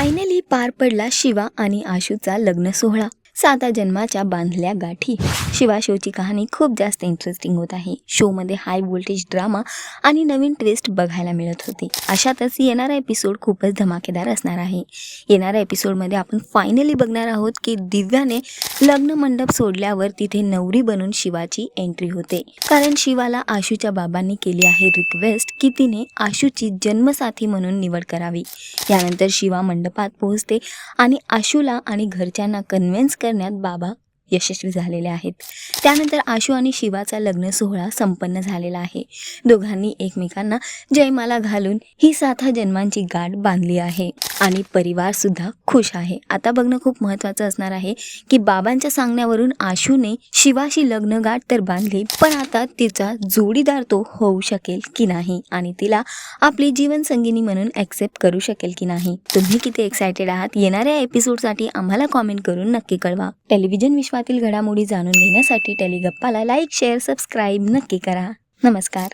Finally पार पडला शिवा आणि आशूचा लग्न सोहळा साता जन्माच्या बांधल्या गाठी. शिवा शोची कहाणी खूप जास्त इंटरेस्टिंग होत आहे. शोमध्ये हाय व्होल्टेज ड्रामा आणि नवीन ट्विस्ट बघायला मिळत होते. अशातच येणारा एपिसोड खूपच धमाकेदार असणार आहे. येणाऱ्या एपिसोडमध्ये आपण फायनली बघणार आहोत की दिव्याने लग्न मंडप सोडल्यावर तिथे नवरी बनून शिवाची एंट्री होते. कारण शिवाला आशूच्या बाबांनी केली आहे रिक्वेस्ट की तिने आशूची जन्मसाथी म्हणून निवड करावी. यानंतर शिवा मंडपात पोहोचते आणि आशूला आणि घरच्यांना कन्व्हिन्स करण्यात बाबा यशस्वी झालेले आहेत. त्यानंतर आशू आणि शिवाचा लग्न सोहळा संपन्न झालेला आहे. दोघांनी एकमेकांना जयमाला घालून ही साथा जन्मांची गाठ बांधली आहे. आणि परिवारसुद्धा खुश आहे. आता बघणं खूप महत्त्वाचं असणार आहे की बाबांच्या सांगण्यावरून आशूने शिवाशी लग्न गाठ तर बांधली पण आता तिचा जोडीदार तो होऊ शकेल की नाही आणि तिला आपली जीवनसंगिनी म्हणून ॲक्सेप्ट करू शकेल की नाही. तुम्ही किती एक्सायटेड आहात? येणाऱ्या एपिसोडसाठी आम्हाला कॉमेंट करून नक्की कळवा. टेलिव्हिजन विश्वातील घडामोडी जाणून घेण्यासाठी टेलिगप्पाला लाईक शेअर सबस्क्राईब नक्की करा. नमस्कार.